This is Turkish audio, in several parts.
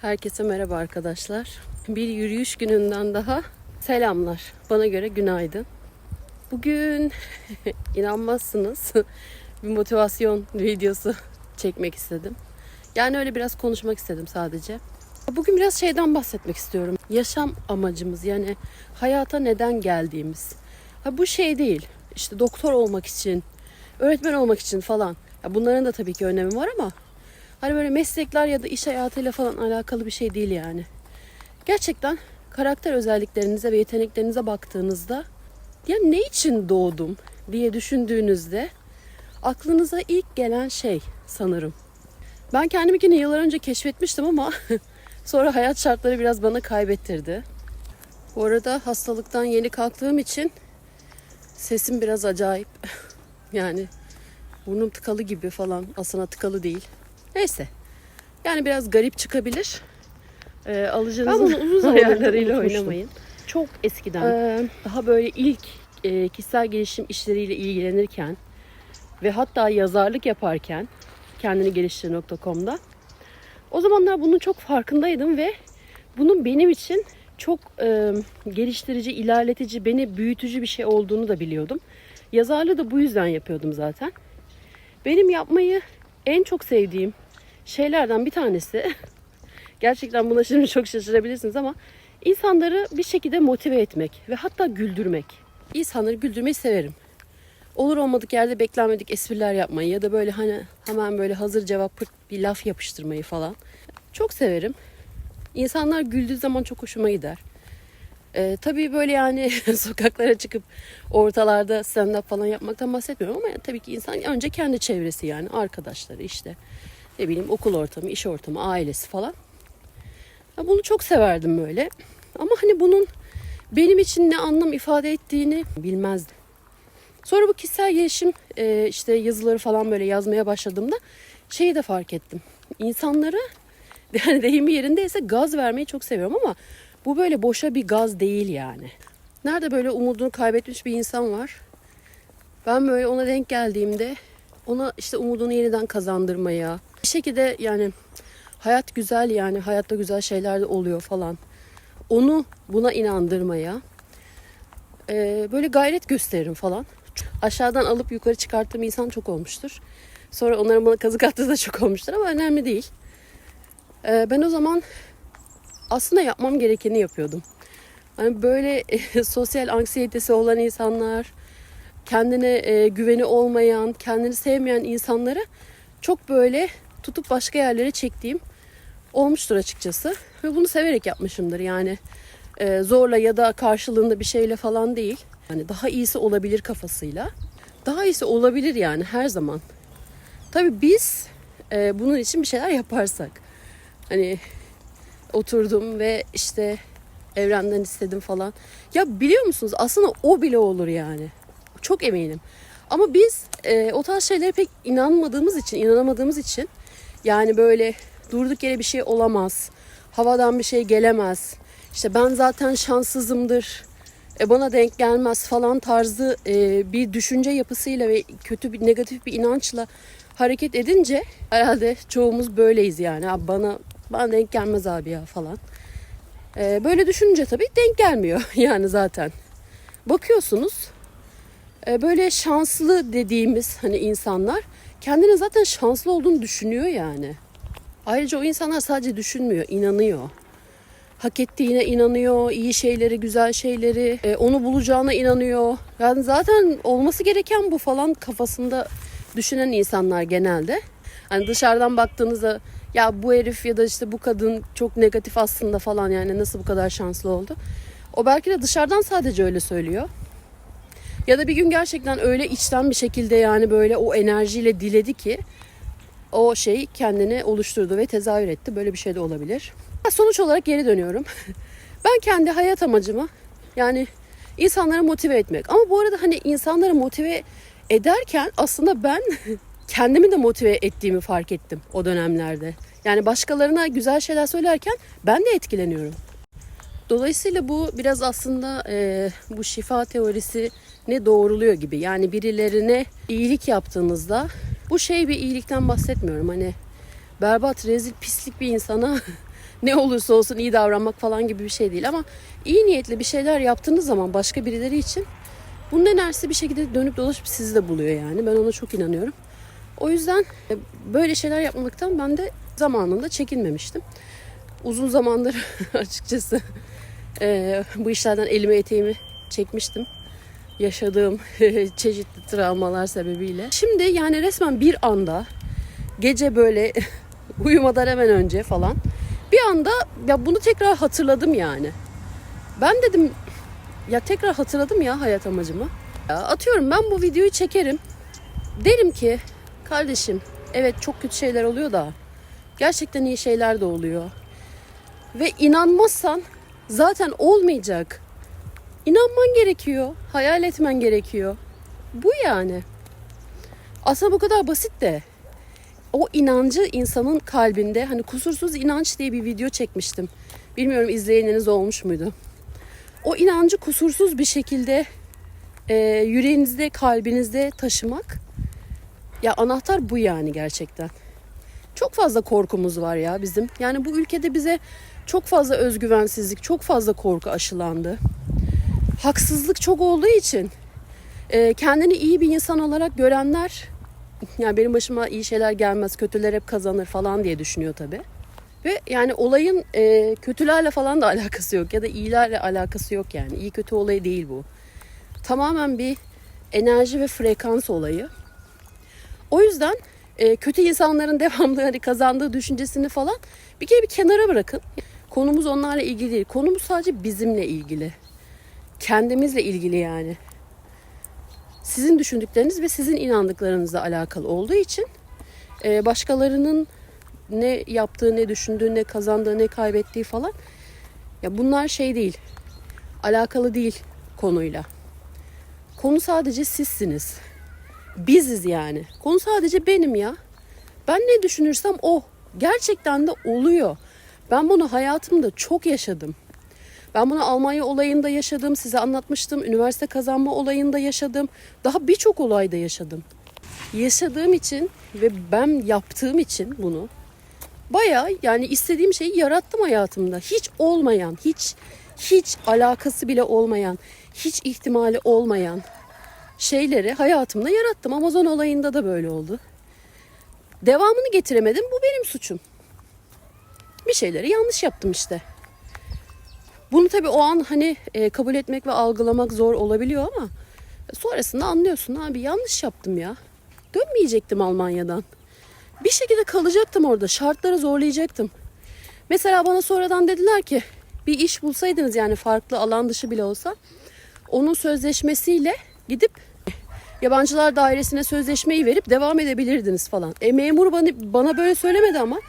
Herkese merhaba arkadaşlar. Bir yürüyüş gününden daha selamlar. Bana göre günaydın. Bugün inanmazsınız bir motivasyon videosu çekmek istedim. Yani öyle biraz konuşmak istedim sadece. Bugün biraz şeyden bahsetmek istiyorum. Yaşam amacımız yani hayata neden geldiğimiz. Ha, bu şey değil. İşte doktor olmak için, öğretmen olmak için falan. Ya bunların da tabii ki önemi var ama Hani böyle meslekler ya da iş hayatıyla falan alakalı bir şey değil yani. Gerçekten karakter özelliklerinize ve yeteneklerinize baktığınızda ya ne için doğdum diye düşündüğünüzde aklınıza ilk gelen şey sanırım. Ben kendimi yine yıllar önce keşfetmiştim ama sonra hayat şartları biraz bana kaybettirdi. Bu arada hastalıktan yeni kalktığım için sesim biraz acayip. Yani burnum tıkalı gibi falan. Aslında tıkalı değil. Neyse. Yani biraz garip çıkabilir. Ee, Ben alıcınızın bunu uzun ayarlarıyla oynamayın. Çok eskiden. Ee, daha böyle ilk e, kişisel gelişim işleriyle ilgilenirken ve hatta yazarlık yaparken kendini geliştir.com'da o zamanlar bunun çok farkındaydım ve bunun benim için çok e, geliştirici, ilerletici, beni büyütücü bir şey olduğunu da biliyordum. Yazarlığı da bu yüzden yapıyordum zaten. Benim yapmayı en çok sevdiğim şeylerden bir tanesi gerçekten buna şimdi çok şaşırabilirsiniz ama insanları bir şekilde motive etmek ve hatta güldürmek. İnsanları güldürmeyi severim. Olur olmadık yerde beklenmedik espriler yapmayı ya da böyle hani hemen böyle hazır cevap pırt bir laf yapıştırmayı falan. Çok severim. İnsanlar güldüğü zaman çok hoşuma gider. Ee, tabii böyle yani sokaklara çıkıp ortalarda stand-up falan yapmaktan bahsetmiyorum ama tabii ki insan önce kendi çevresi yani arkadaşları işte ne bileyim okul ortamı, iş ortamı, ailesi falan. Ya bunu çok severdim böyle. Ama hani bunun benim için ne anlam ifade ettiğini bilmezdim. Sonra bu kişisel gelişim e, işte yazıları falan böyle yazmaya başladığımda şeyi de fark ettim. İnsanlara yani deyimi yerindeyse gaz vermeyi çok seviyorum ama bu böyle boşa bir gaz değil yani. Nerede böyle umudunu kaybetmiş bir insan var. Ben böyle ona denk geldiğimde ona işte umudunu yeniden kazandırmaya bir şekilde yani hayat güzel yani hayatta güzel şeyler de oluyor falan. Onu buna inandırmaya e, böyle gayret gösteririm falan. Aşağıdan alıp yukarı çıkarttığım insan çok olmuştur. Sonra onların bana kazık attığı da çok olmuştur ama önemli değil. E, ben o zaman aslında yapmam gerekeni yapıyordum. Hani böyle sosyal anksiyetesi olan insanlar, kendine e, güveni olmayan, kendini sevmeyen insanları çok böyle tutup başka yerlere çektiğim olmuştur açıkçası. Ve bunu severek yapmışımdır yani. e, zorla ya da karşılığında bir şeyle falan değil. Yani daha iyisi olabilir kafasıyla. Daha iyisi olabilir yani her zaman. Tabii biz e, bunun için bir şeyler yaparsak. Hani oturdum ve işte evrenden istedim falan. Ya biliyor musunuz aslında o bile olur yani. Çok eminim. Ama biz e, o tarz şeylere pek inanmadığımız için, inanamadığımız için yani böyle durduk yere bir şey olamaz. Havadan bir şey gelemez. İşte ben zaten şanssızımdır. E bana denk gelmez falan tarzı e, bir düşünce yapısıyla ve kötü bir negatif bir inançla hareket edince herhalde çoğumuz böyleyiz yani. Abi bana bana denk gelmez abi ya falan. E, böyle düşününce tabii denk gelmiyor yani zaten. Bakıyorsunuz e, böyle şanslı dediğimiz hani insanlar kendine zaten şanslı olduğunu düşünüyor yani. Ayrıca o insanlar sadece düşünmüyor, inanıyor. Hak ettiğine inanıyor, iyi şeyleri, güzel şeyleri, e, onu bulacağına inanıyor. Yani zaten olması gereken bu falan kafasında düşünen insanlar genelde. Hani dışarıdan baktığınızda ya bu herif ya da işte bu kadın çok negatif aslında falan yani nasıl bu kadar şanslı oldu. O belki de dışarıdan sadece öyle söylüyor. Ya da bir gün gerçekten öyle içten bir şekilde yani böyle o enerjiyle diledi ki o şey kendini oluşturdu ve tezahür etti. Böyle bir şey de olabilir. Sonuç olarak geri dönüyorum. Ben kendi hayat amacımı yani insanları motive etmek. Ama bu arada hani insanları motive ederken aslında ben kendimi de motive ettiğimi fark ettim o dönemlerde. Yani başkalarına güzel şeyler söylerken ben de etkileniyorum. Dolayısıyla bu biraz aslında e, bu şifa teorisi ne doğruluyor gibi. Yani birilerine iyilik yaptığınızda bu şey bir iyilikten bahsetmiyorum. Hani berbat, rezil, pislik bir insana ne olursa olsun iyi davranmak falan gibi bir şey değil ama iyi niyetli bir şeyler yaptığınız zaman başka birileri için bunun enerjisi bir şekilde dönüp dolaşıp sizi de buluyor yani. Ben ona çok inanıyorum. O yüzden e, böyle şeyler yapmaktan ben de zamanında çekinmemiştim. Uzun zamandır açıkçası e, bu işlerden elimi eteğimi çekmiştim. Yaşadığım çeşitli travmalar sebebiyle. Şimdi yani resmen bir anda gece böyle uyumadan hemen önce falan bir anda ya bunu tekrar hatırladım yani. Ben dedim ya tekrar hatırladım ya hayat amacımı. Ya atıyorum ben bu videoyu çekerim. Derim ki kardeşim evet çok kötü şeyler oluyor da gerçekten iyi şeyler de oluyor. Ve inanmazsan zaten olmayacak. İnanman gerekiyor. Hayal etmen gerekiyor. Bu yani. Aslında bu kadar basit de o inancı insanın kalbinde hani kusursuz inanç diye bir video çekmiştim. Bilmiyorum izleyeniniz olmuş muydu? O inancı kusursuz bir şekilde e, yüreğinizde, kalbinizde taşımak ya anahtar bu yani gerçekten. Çok fazla korkumuz var ya bizim. Yani bu ülkede bize çok fazla özgüvensizlik, çok fazla korku aşılandı. Haksızlık çok olduğu için e, kendini iyi bir insan olarak görenler yani benim başıma iyi şeyler gelmez, kötüler hep kazanır falan diye düşünüyor tabii. Ve yani olayın e, kötülerle falan da alakası yok ya da iyilerle alakası yok yani. İyi kötü olayı değil bu. Tamamen bir enerji ve frekans olayı. O yüzden e, kötü insanların devamlı hani kazandığı düşüncesini falan bir kere bir kenara bırakın. Konumuz onlarla ilgili değil. Konumuz sadece bizimle ilgili. Kendimizle ilgili yani sizin düşündükleriniz ve sizin inandıklarınızla alakalı olduğu için e, başkalarının ne yaptığı, ne düşündüğü, ne kazandığı, ne kaybettiği falan ya bunlar şey değil. Alakalı değil konuyla. Konu sadece sizsiniz. Biziz yani. Konu sadece benim ya. Ben ne düşünürsem o. Gerçekten de oluyor. Ben bunu hayatımda çok yaşadım. Ben bunu Almanya olayında yaşadım, size anlatmıştım. Üniversite kazanma olayında yaşadım. Daha birçok olayda yaşadım. Yaşadığım için ve ben yaptığım için bunu baya yani istediğim şeyi yarattım hayatımda. Hiç olmayan, hiç hiç alakası bile olmayan, hiç ihtimali olmayan şeyleri hayatımda yarattım. Amazon olayında da böyle oldu. Devamını getiremedim. Bu benim suçum. Bir şeyleri yanlış yaptım işte. Bunu tabii o an hani e, kabul etmek ve algılamak zor olabiliyor ama sonrasında anlıyorsun abi yanlış yaptım ya. Dönmeyecektim Almanya'dan. Bir şekilde kalacaktım orada. Şartları zorlayacaktım. Mesela bana sonradan dediler ki bir iş bulsaydınız yani farklı alan dışı bile olsa onun sözleşmesiyle gidip yabancılar dairesine sözleşmeyi verip devam edebilirdiniz falan. E memur bana, bana böyle söylemedi ama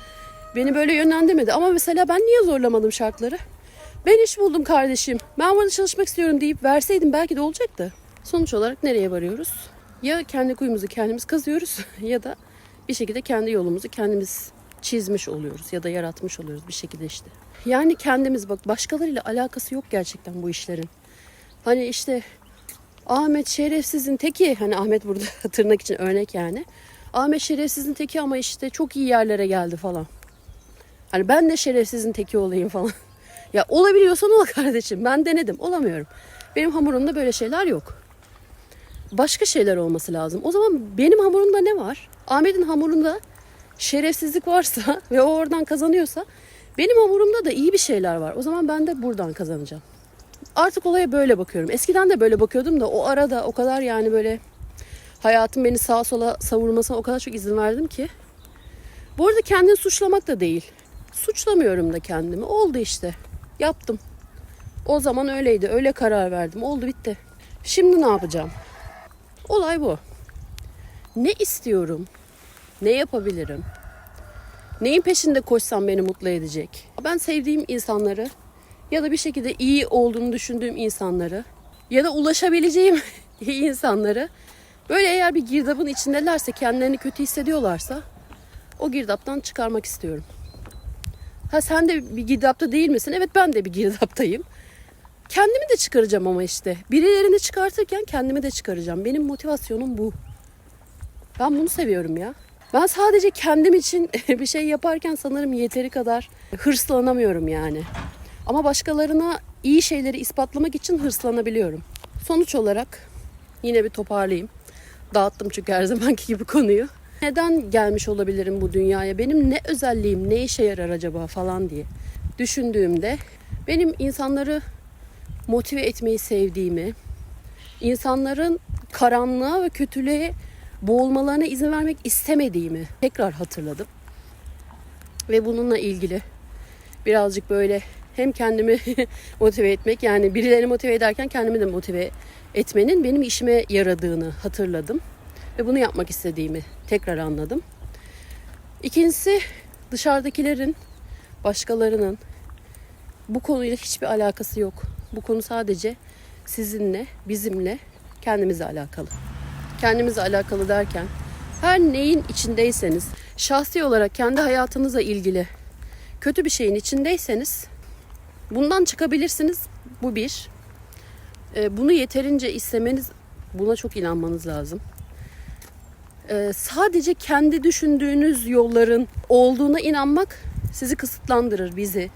beni böyle yönlendirmedi. Ama mesela ben niye zorlamadım şartları? Ben iş buldum kardeşim. Ben burada çalışmak istiyorum deyip verseydim belki de olacaktı. Sonuç olarak nereye varıyoruz? Ya kendi kuyumuzu kendimiz kazıyoruz ya da bir şekilde kendi yolumuzu kendimiz çizmiş oluyoruz ya da yaratmış oluyoruz bir şekilde işte. Yani kendimiz bak başkalarıyla alakası yok gerçekten bu işlerin. Hani işte Ahmet şerefsizin teki hani Ahmet burada tırnak için örnek yani. Ahmet şerefsizin teki ama işte çok iyi yerlere geldi falan. Hani ben de şerefsizin teki olayım falan. Ya olabiliyorsan ol kardeşim. Ben denedim. Olamıyorum. Benim hamurumda böyle şeyler yok. Başka şeyler olması lazım. O zaman benim hamurumda ne var? Ahmet'in hamurunda şerefsizlik varsa ve o oradan kazanıyorsa benim hamurumda da iyi bir şeyler var. O zaman ben de buradan kazanacağım. Artık olaya böyle bakıyorum. Eskiden de böyle bakıyordum da o arada o kadar yani böyle hayatım beni sağa sola savurmasına o kadar çok izin verdim ki. Bu arada kendini suçlamak da değil. Suçlamıyorum da kendimi. Oldu işte. Yaptım. O zaman öyleydi. Öyle karar verdim. Oldu bitti. Şimdi ne yapacağım? Olay bu. Ne istiyorum? Ne yapabilirim? Neyin peşinde koşsam beni mutlu edecek? Ben sevdiğim insanları ya da bir şekilde iyi olduğunu düşündüğüm insanları ya da ulaşabileceğim iyi insanları böyle eğer bir girdabın içindelerse kendilerini kötü hissediyorlarsa o girdaptan çıkarmak istiyorum. Ha sen de bir girdapta değil misin? Evet ben de bir girdaptayım. Kendimi de çıkaracağım ama işte. Birilerini çıkartırken kendimi de çıkaracağım. Benim motivasyonum bu. Ben bunu seviyorum ya. Ben sadece kendim için bir şey yaparken sanırım yeteri kadar hırslanamıyorum yani. Ama başkalarına iyi şeyleri ispatlamak için hırslanabiliyorum. Sonuç olarak yine bir toparlayayım. Dağıttım çünkü her zamanki gibi konuyu. Neden gelmiş olabilirim bu dünyaya? Benim ne özelliğim, ne işe yarar acaba falan diye düşündüğümde benim insanları motive etmeyi sevdiğimi, insanların karanlığa ve kötülüğe boğulmalarına izin vermek istemediğimi tekrar hatırladım. Ve bununla ilgili birazcık böyle hem kendimi motive etmek yani birilerini motive ederken kendimi de motive etmenin benim işime yaradığını hatırladım. Ve bunu yapmak istediğimi tekrar anladım. İkincisi dışarıdakilerin, başkalarının bu konuyla hiçbir alakası yok. Bu konu sadece sizinle, bizimle, kendimizle alakalı. Kendimizle alakalı derken her neyin içindeyseniz, şahsi olarak kendi hayatınızla ilgili kötü bir şeyin içindeyseniz bundan çıkabilirsiniz. Bu bir. Ee, Bunu yeterince istemeniz, buna çok inanmanız lazım. Ee, Sadece kendi düşündüğünüz yolların olduğuna inanmak sizi kısıtlandırır, bizi.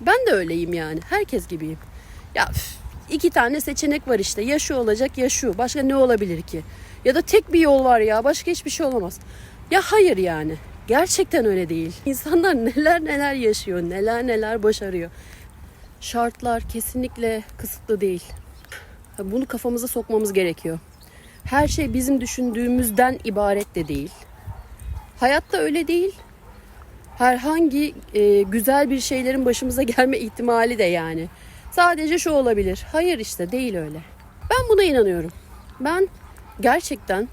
Ben de öyleyim yani. Herkes gibiyim. Ya iki tane seçenek var işte. Ya şu olacak ya şu. Başka ne olabilir ki? Ya da tek bir yol var ya. Başka hiçbir şey olamaz. Ya hayır yani. Gerçekten öyle değil. İnsanlar neler neler yaşıyor. Neler neler başarıyor. Şartlar kesinlikle kısıtlı değil. Bunu kafamıza sokmamız gerekiyor. Her şey bizim düşündüğümüzden ibaret de değil. Hayatta öyle değil herhangi e, güzel bir şeylerin başımıza gelme ihtimali de yani. Sadece şu olabilir. Hayır işte değil öyle. Ben buna inanıyorum. Ben gerçekten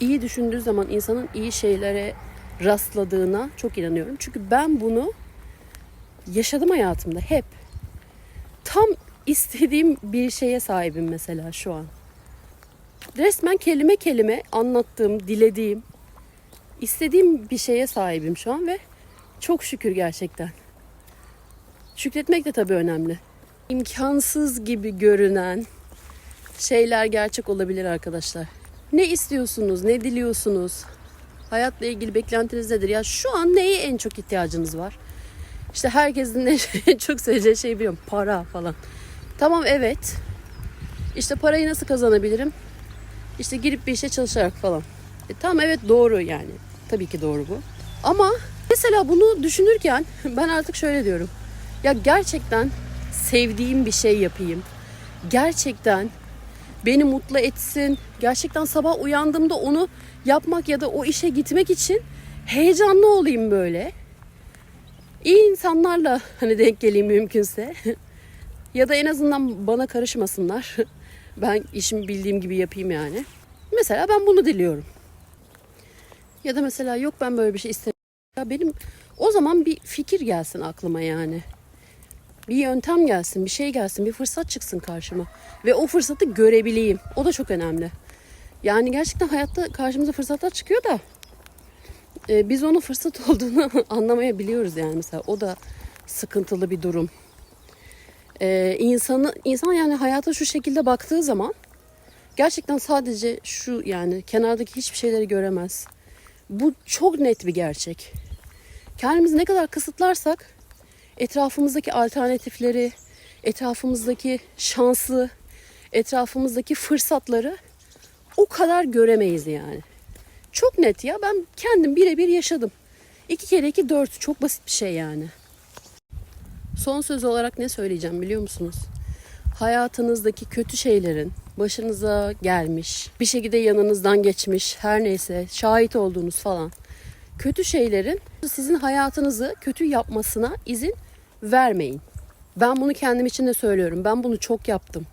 iyi düşündüğü zaman insanın iyi şeylere rastladığına çok inanıyorum. Çünkü ben bunu yaşadım hayatımda hep. Tam istediğim bir şeye sahibim mesela şu an. Resmen kelime kelime anlattığım, dilediğim, istediğim bir şeye sahibim şu an ve çok şükür gerçekten. Şükretmek de tabii önemli. İmkansız gibi görünen şeyler gerçek olabilir arkadaşlar. Ne istiyorsunuz, ne diliyorsunuz? Hayatla ilgili beklentiniz nedir? Ya şu an neye en çok ihtiyacınız var? İşte herkesin en- çok söyleyeceği şey biliyorum. Para falan. Tamam evet. İşte parayı nasıl kazanabilirim? İşte girip bir işe çalışarak falan. E, tamam evet doğru yani. Tabii ki doğru bu. Ama mesela bunu düşünürken ben artık şöyle diyorum. Ya gerçekten sevdiğim bir şey yapayım. Gerçekten beni mutlu etsin. Gerçekten sabah uyandığımda onu yapmak ya da o işe gitmek için heyecanlı olayım böyle. İyi insanlarla hani denk geleyim mümkünse. ya da en azından bana karışmasınlar. Ben işimi bildiğim gibi yapayım yani. Mesela ben bunu diliyorum. Ya da mesela yok ben böyle bir şey istemiyorum. Ya benim o zaman bir fikir gelsin aklıma yani. Bir yöntem gelsin, bir şey gelsin, bir fırsat çıksın karşıma. Ve o fırsatı görebileyim. O da çok önemli. Yani gerçekten hayatta karşımıza fırsatlar çıkıyor da e, biz onun fırsat olduğunu anlamayabiliyoruz yani mesela. O da sıkıntılı bir durum. E, insanı, insan yani hayata şu şekilde baktığı zaman gerçekten sadece şu yani kenardaki hiçbir şeyleri göremez. Bu çok net bir gerçek. Kendimizi ne kadar kısıtlarsak etrafımızdaki alternatifleri, etrafımızdaki şansı, etrafımızdaki fırsatları o kadar göremeyiz yani. Çok net ya ben kendim birebir yaşadım. İki kere iki dört çok basit bir şey yani. Son söz olarak ne söyleyeceğim biliyor musunuz? Hayatınızdaki kötü şeylerin başınıza gelmiş, bir şekilde yanınızdan geçmiş, her neyse şahit olduğunuz falan kötü şeylerin sizin hayatınızı kötü yapmasına izin vermeyin. Ben bunu kendim için de söylüyorum. Ben bunu çok yaptım.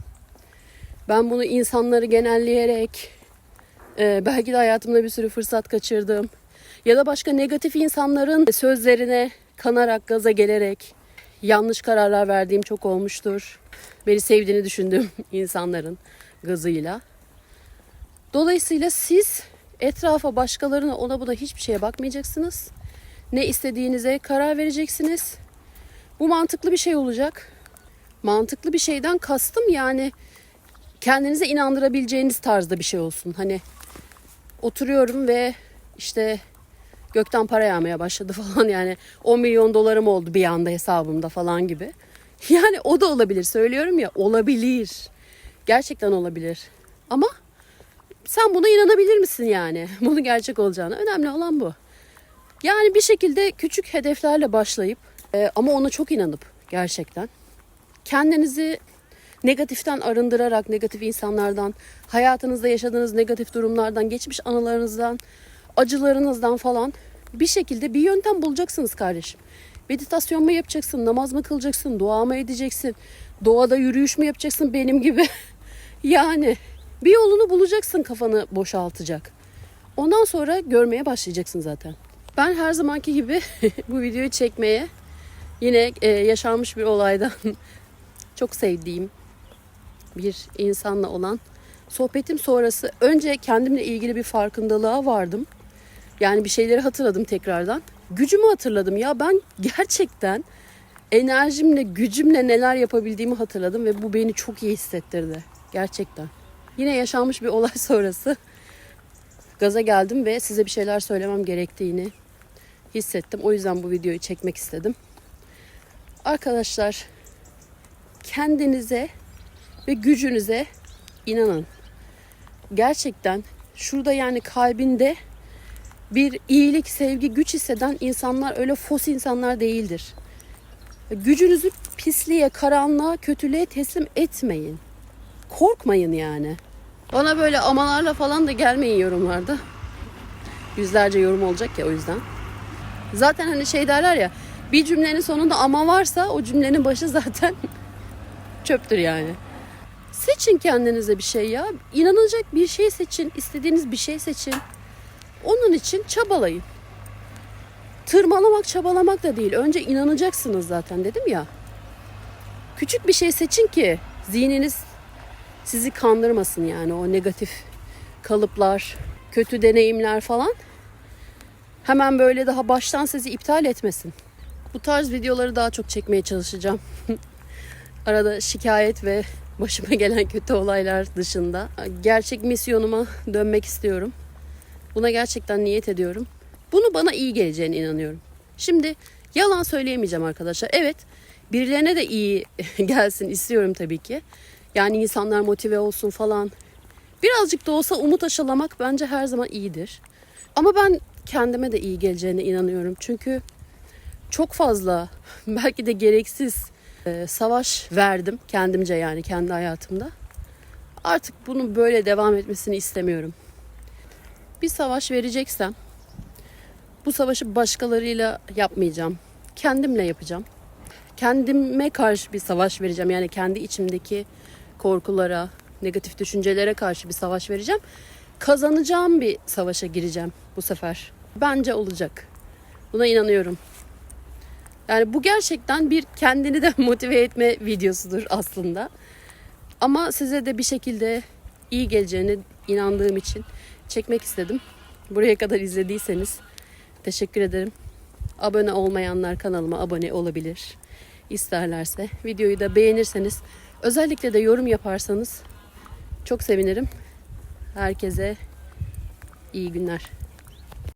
Ben bunu insanları genelleyerek e, belki de hayatımda bir sürü fırsat kaçırdım. Ya da başka negatif insanların sözlerine kanarak, gaza gelerek yanlış kararlar verdiğim çok olmuştur. Beni sevdiğini düşündüğüm insanların gazıyla. Dolayısıyla siz etrafa, başkalarına, ona buna hiçbir şeye bakmayacaksınız. Ne istediğinize karar vereceksiniz. Bu mantıklı bir şey olacak. Mantıklı bir şeyden kastım yani kendinize inandırabileceğiniz tarzda bir şey olsun. Hani oturuyorum ve işte gökten para yağmaya başladı falan yani 10 milyon dolarım oldu bir anda hesabımda falan gibi. Yani o da olabilir söylüyorum ya olabilir. Gerçekten olabilir. Ama sen buna inanabilir misin yani? Bunun gerçek olacağına. Önemli olan bu. Yani bir şekilde küçük hedeflerle başlayıp e, ama ona çok inanıp gerçekten kendinizi negatiften arındırarak, negatif insanlardan, hayatınızda yaşadığınız negatif durumlardan, geçmiş anılarınızdan, acılarınızdan falan bir şekilde bir yöntem bulacaksınız kardeşim. Meditasyon mu yapacaksın, namaz mı kılacaksın, dua mı edeceksin, doğada yürüyüş mü yapacaksın benim gibi. yani bir yolunu bulacaksın kafanı boşaltacak. Ondan sonra görmeye başlayacaksın zaten. Ben her zamanki gibi bu videoyu çekmeye yine e, yaşanmış bir olaydan çok sevdiğim bir insanla olan sohbetim sonrası önce kendimle ilgili bir farkındalığa vardım. Yani bir şeyleri hatırladım tekrardan. Gücümü hatırladım. Ya ben gerçekten enerjimle, gücümle neler yapabildiğimi hatırladım ve bu beni çok iyi hissettirdi. Gerçekten. Yine yaşanmış bir olay sonrası gaza geldim ve size bir şeyler söylemem gerektiğini hissettim. O yüzden bu videoyu çekmek istedim. Arkadaşlar kendinize ve gücünüze inanın. Gerçekten şurada yani kalbinde bir iyilik, sevgi, güç hisseden insanlar öyle fos insanlar değildir. Gücünüzü pisliğe, karanlığa, kötülüğe teslim etmeyin. Korkmayın yani. Bana böyle amalarla falan da gelmeyin yorumlarda. Yüzlerce yorum olacak ya o yüzden. Zaten hani şey derler ya bir cümlenin sonunda ama varsa o cümlenin başı zaten çöptür yani. Seçin kendinize bir şey ya. İnanılacak bir şey seçin. istediğiniz bir şey seçin. Onun için çabalayın. Tırmalamak, çabalamak da değil. Önce inanacaksınız zaten dedim ya. Küçük bir şey seçin ki zihniniz sizi kandırmasın yani o negatif kalıplar, kötü deneyimler falan. Hemen böyle daha baştan sizi iptal etmesin. Bu tarz videoları daha çok çekmeye çalışacağım. Arada şikayet ve başıma gelen kötü olaylar dışında gerçek misyonuma dönmek istiyorum. Buna gerçekten niyet ediyorum. Bunu bana iyi geleceğine inanıyorum. Şimdi yalan söyleyemeyeceğim arkadaşlar. Evet birilerine de iyi gelsin istiyorum tabii ki. Yani insanlar motive olsun falan. Birazcık da olsa umut aşılamak bence her zaman iyidir. Ama ben kendime de iyi geleceğine inanıyorum. Çünkü çok fazla belki de gereksiz e, savaş verdim kendimce yani kendi hayatımda. Artık bunun böyle devam etmesini istemiyorum. Bir savaş vereceksem bu savaşı başkalarıyla yapmayacağım. Kendimle yapacağım. Kendime karşı bir savaş vereceğim. Yani kendi içimdeki korkulara, negatif düşüncelere karşı bir savaş vereceğim. Kazanacağım bir savaşa gireceğim bu sefer. Bence olacak. Buna inanıyorum. Yani bu gerçekten bir kendini de motive etme videosudur aslında. Ama size de bir şekilde iyi geleceğine inandığım için çekmek istedim. Buraya kadar izlediyseniz teşekkür ederim. Abone olmayanlar kanalıma abone olabilir. İsterlerse videoyu da beğenirseniz özellikle de yorum yaparsanız çok sevinirim. Herkese iyi günler.